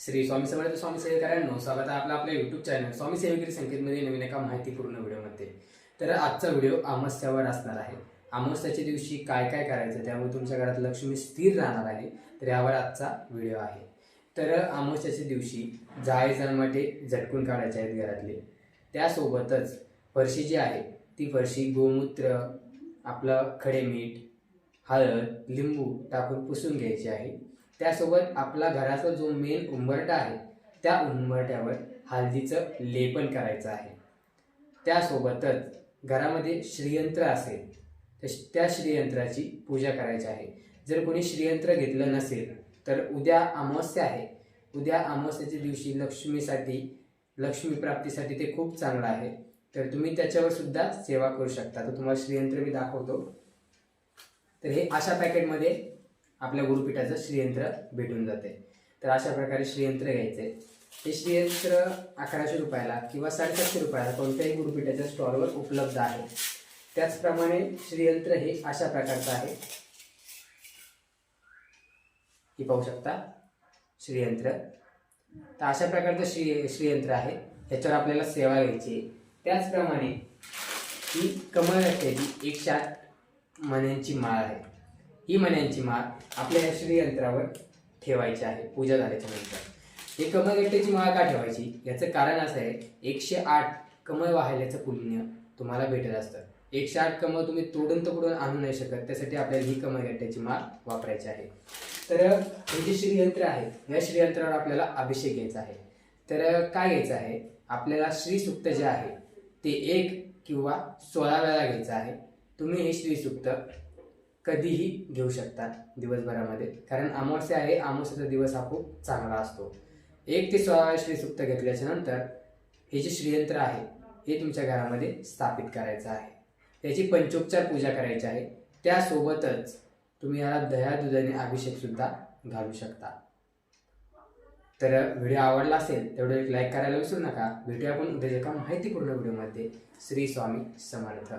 श्री स्वामी समर्थ स्वामी सेवेकरांनो स्वागत आहे आपलं आपल्या युट्यूब चॅनल स्वामी सेवेकरी संकेतमध्ये नवीन एका माहितीपूर्ण व्हिडिओमध्ये. तर आजचा व्हिडिओ अमावस्यावर असणार आहे. अमावस्याच्या दिवशी काय काय करायचं त्यामुळे तुमच्या घरात लक्ष्मी स्थिर राहणार आहे तर यावर आजचा व्हिडिओ आहे. तर अमावस्याच्या दिवशी जाळे जन्माटे झटकून काढायचे आहेत घरातले. त्यासोबतच फरशी जी आहे ती फरशी गोमूत्र आपलं खडे मीठ हळद लिंबू टाकून पुसून घ्यायची आहे. त्यासोबत आपला घराचा जो मेन उंबरटा आहे त्या उंबरट्यावर हळदीचं लेपन करायचं आहे. त्यासोबतच घरामध्ये श्रीयंत्र असेल तर त्या श्रीयंत्राची पूजा करायची आहे. जर कोणी श्रीयंत्र घेतलं नसेल तर उद्या अमावस्या आहे. उद्या अमावस्याच्या दिवशी लक्ष्मीसाठी लक्ष्मी प्राप्तीसाठी ते खूप चांगलं आहे. तर तुम्ही त्याच्यावर सुद्धा सेवा करू शकता. तर तुम्हाला श्रीयंत्र मी दाखवतो. तर हे अशा पॅकेटमध्ये आपल्या गुरुपीठाचं श्रीयंत्र भेटून जाते. तर अशा प्रकारे श्रीयंत्र घ्यायचे. हे श्रीयंत्र अकराशे रुपयाला किंवा साडेसातशे रुपयाला कोणत्याही गुरुपीठाच्या स्टॉलवर उपलब्ध आहे. त्याचप्रमाणे श्रीयंत्र हे अशा प्रकारचं आहे. ही पाहू शकता. श्रीयंत्र. तर अशा प्रकारचं श्री श्रीयंत्र आहे. ह्याच्यावर आपल्याला सेवा घ्यायची आहे. त्याचप्रमाणे ही कमळ असलेली एकशे आठ मण्यांची माळ आहे. ही महिन्यांची माळ आपल्या या श्रीयंत्रावर ठेवायची आहे पूजा झाल्याच्यानंतर. हे कमळगट्ट्याची माळ का ठेवायची? याचं कारण असं आहे एकशे आठ कमळ वाहिल्याचं पुण्य तुम्हाला भेटत असतं. एकशे आठ कमळ तुम्ही तोडून तोडून आणू नाही शकत त्यासाठी आपल्याला ही कमळगट्ट्याची माळ वापरायची आहे. तर हे जे श्रीयंत्र आहे या श्रीयंत्रावर आपल्याला अभिषेक घ्यायचा आहे. तर काय घ्यायचं आहे? आपल्याला श्रीसुक्त जे आहे ते एक किंवा सोळा वेळा घ्यायचं आहे. तुम्ही हे श्रीसुक्त कधीही घेऊ शकतात दिवसभरामध्ये. कारण अमावस्या आहे अमावस्याचा दिवस हा खूप चांगला असतो. एक ते सोळा श्रीसुक्त घेतल्याच्या नंतर हे जे श्रीयंत्र आहे हे तुमच्या घरामध्ये स्थापित करायचं आहे. त्याची पंचोपचार पूजा करायची आहे. त्यासोबतच तुम्ही याला दह्या दुधाने अभिषेकसुद्धा घालू शकता. तर व्हिडिओ आवडला असेल तेवढं एक लाईक करायला विसरू नका. भेटूया आपण उद्या एका माहितीपूर्ण व्हिडिओमध्ये. श्री स्वामी समर्थ.